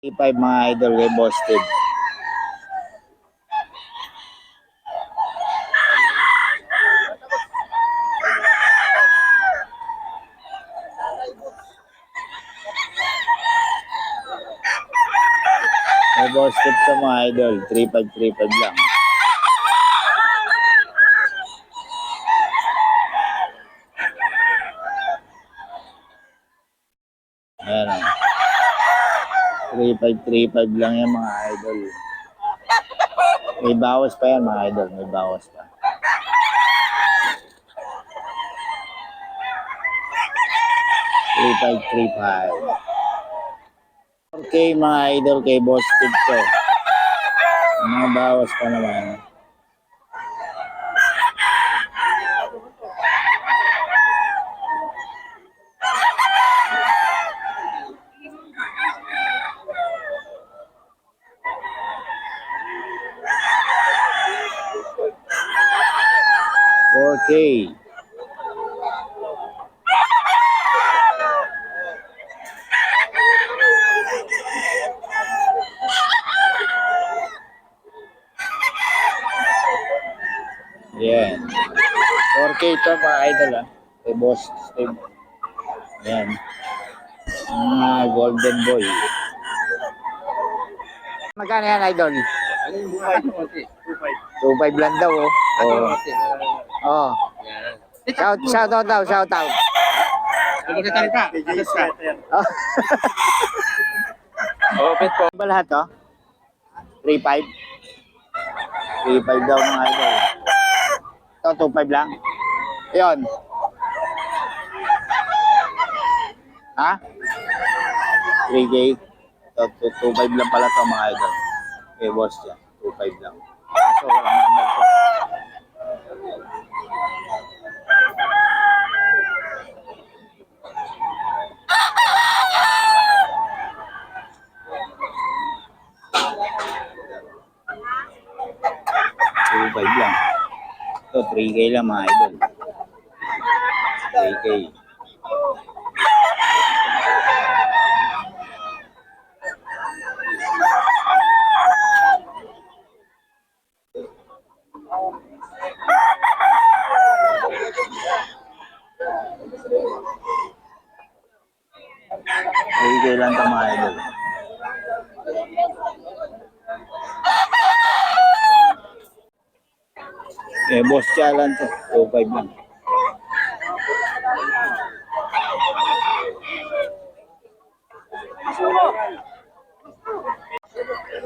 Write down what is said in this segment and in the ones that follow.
3.5 mga idol kay Boss Ted. May Boss Ted to mga idol. 3.5, 3.5 lang. Ayan o. 3535 lang yan mga idol. May bawas pa yan mga idol, may bawas pa. Three five three five. Okay mga idol kay Boss Tip ko. Mga bawas pa naman. Okay. Yan. 4K ito mga idol ah. Kay Boss Steve. Yan. Ah, Golden Boy. Magkano yan idol? Ano yung buhay ko kasi? 2.5. 2.5 lang daw oh. Ano Oh. Oh. Yan. Shout, shout out daw, shout out. Ano ka salita? Ano ka? Oh. Open po. ba lahat to? 3.5? 3.5 daw mga idol. Ito, 2.5 lang. Yun. Ha? 3K? Ito, 2.5 lang pala to mga idol. Okay, boss yan. 2.5 lang. So, walang number ko. Two five lang. Ito, 3K lang mga idol. 3K. Three K lang ito mga idol. Eh, boss challenge to. 2.5 lang.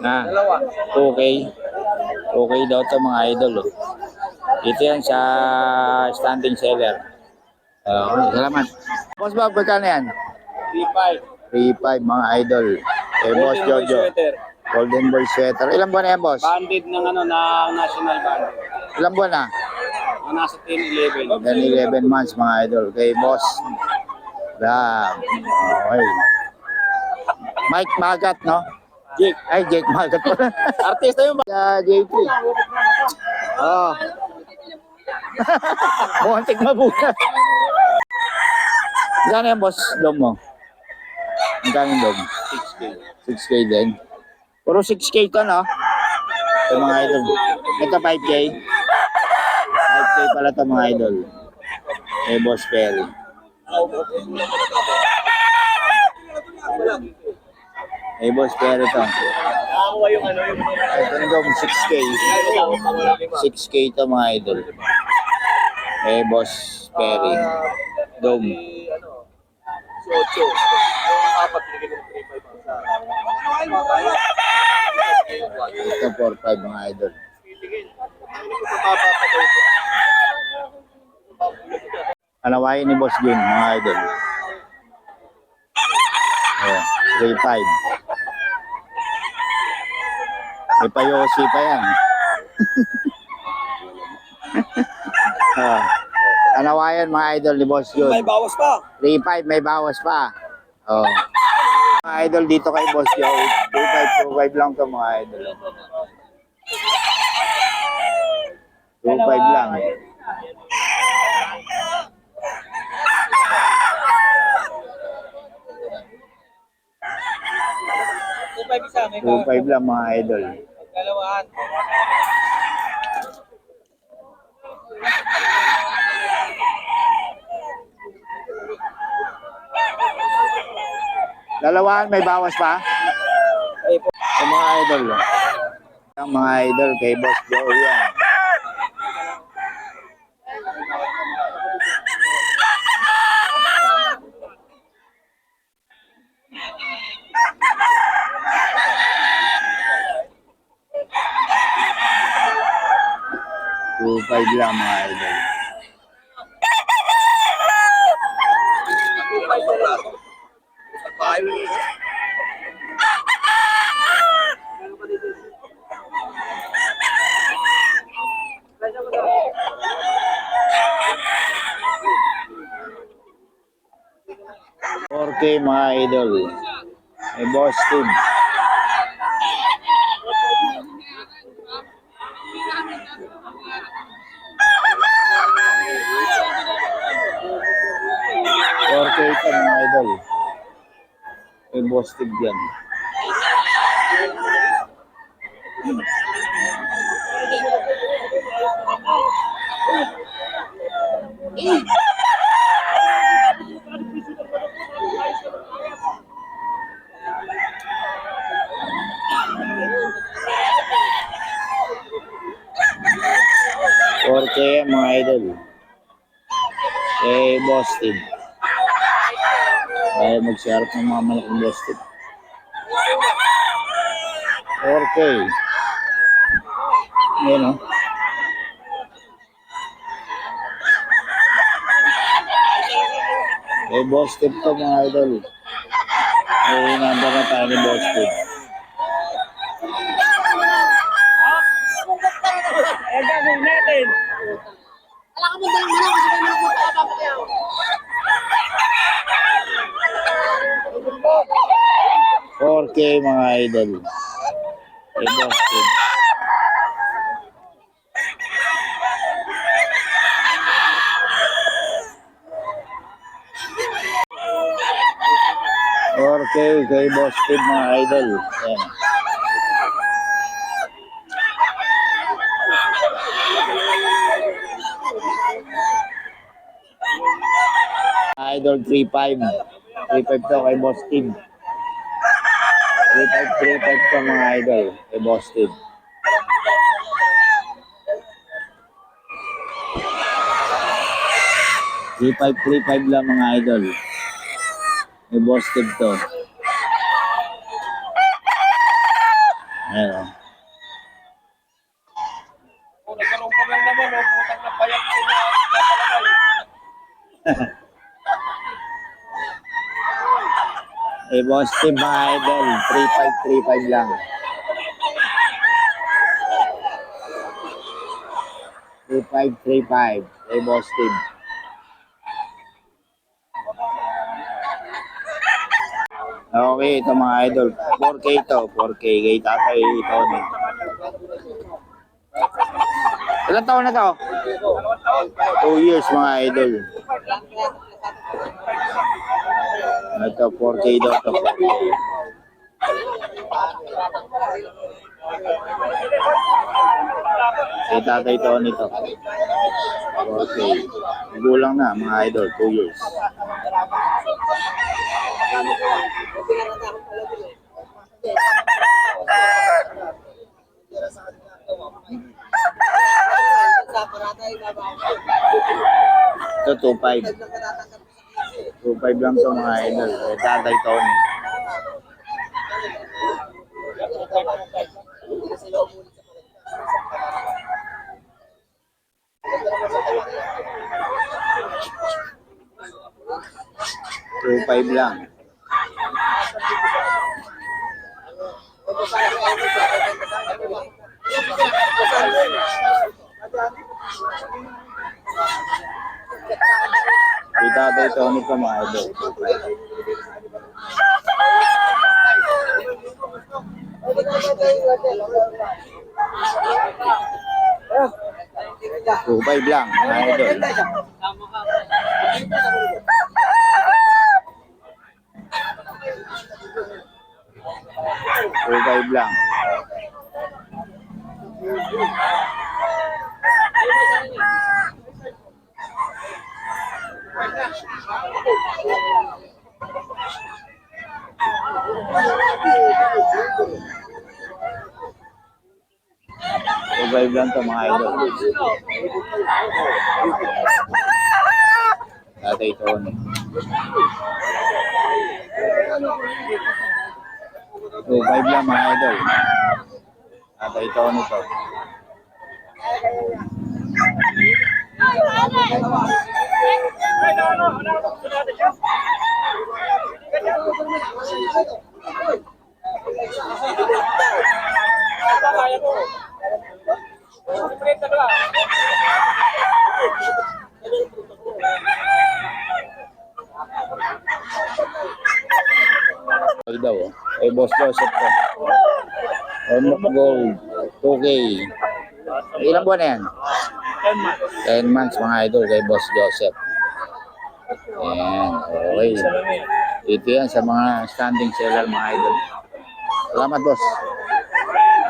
Na. 2K. 2K daw to mga idol. Oh. Ito yan sa standing seller. Uh, okay, salamat. Boss Bob, magkano yan? 3.5. 3.5 mga idol. Eh, Boss Jojo. Golden Boy Sweater. Ilang buwan na yan, boss? Banded ng ano, ng national band. Ilang buwan na? Mga nasa 10, 11. Then 11 months mga idol. Kay boss. Ram. Okay. Mike Magat, no? Jake. Ay, Jake Magat pala. Artista yun ba? Sa JP. Oh. Muntik mabuka. Gano'n yan, boss? Dom mo? Yung dom? 6K. 6K din. Puro 6K to, no? Ito mga idol. Ito 5K. 5K pala to mga idol. Eh, Boss Perry. Eh, Boss Perry to. Ito yung dom, 6K. 6K to mga idol. Eh, Boss Perry. Dome. si Ocho. Yung apat binigay ng 3.5 sa Ito 4-5 mga idol. Kalawain ni Boss Jun, mga idol. Ayan, 3-5. May payosi pa yan. ah. Kalawayan mga idol ni Boss Jun. May bawas pa. 3-5, may bawas pa. Oh. Mga idol dito kay Boss Joe. 2-5, 2-5 lang to mga idol. 2-5 lang. 3-5 isa. May 2.5 lang mga idol. Dalawahan. Dalawahan, may bawas pa? Ay po. Yung mga idol. Ang mga idol kay Boss Joe yan. 5 lang mga idol. Okay mga idol. May boss tube. 4K ka mga idol. May boss tig yan. Porque mga idol. Eh, Boston. Ayaw mag-share ng mga malaking Boss Steve. 4K. Yan o. Eh, Boss Steve to mga idol. Eh, number na tayo ni Boss Steve. Eh, gagawin natin. Wala ka mo dalang mo kasi may mga pa pa kayo. 4K mga idol. Four K kay Boss Steve mga idol. Ayan. Idol 3-5. 3-5 to kay Boss Steve. 3-5, 3-5 to mga idol kay Boss Steve. Three five, three five lang mga idol. May boss Steve to. Ayan o. Oh, nagkaroon ka lang naman. Putang na payak ko na napalagay. May boss Steve mga idol. Three five, three five lang. Three five, three five. May boss Steve. Okay, ito mga idol. 4K to. 4K. Kay tatay Tony. Ilan taon na to? Two years mga idol. Ito, 4K daw to. 4K. Kay tatay to. 4K. Gulang na mga idol. Two years. Ito, 2.5. 2.5 lang to mga idol. Kay tatay Tony. Two five lang. Kay Tony. Two five lang mga idol. 2.5 lang. Two five lang to mga idol. Tatay Tony. Five lang mga idol. Tatay Tony to. Ay daw. oh. Ay Boss Joseph to. Hormok Gold. 2K. Ilang buwan na yan? 10 months. 10 months mga idol kay Boss Joseph. Ayan. Okay. Ito yan sa mga standing seller mga idol. Salamat boss.